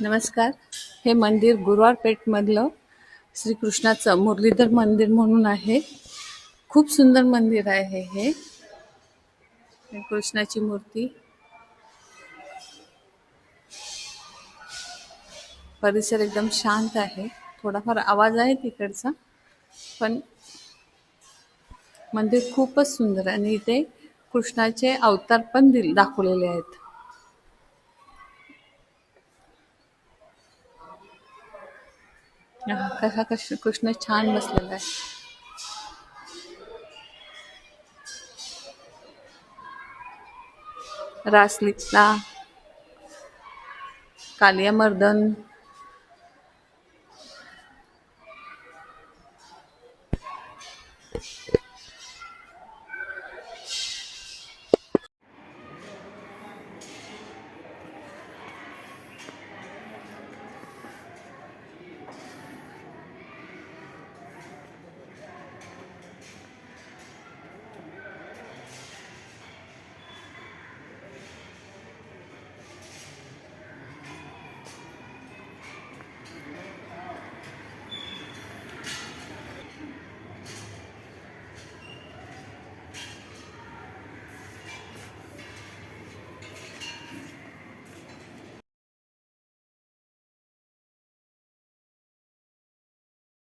नमस्कार. हे मंदिर गुरुवार पेठमधलं श्रीकृष्णाचं मुरलीधर मंदिर म्हणून आहे. खूप सुंदर मंदिर आहे हे कृष्णाची मूर्ती. परिसर एकदम शांत आहे. थोडाफार आवाज आहे तिकडचा पण मंदिर खूपच सुंदर आहे आणि इथे कृष्णाचे अवतार पण दिल दाखवलेले आहेत. कसा कश कृष्ण छान बसलेला आहे. रासलीला कालियामर्दन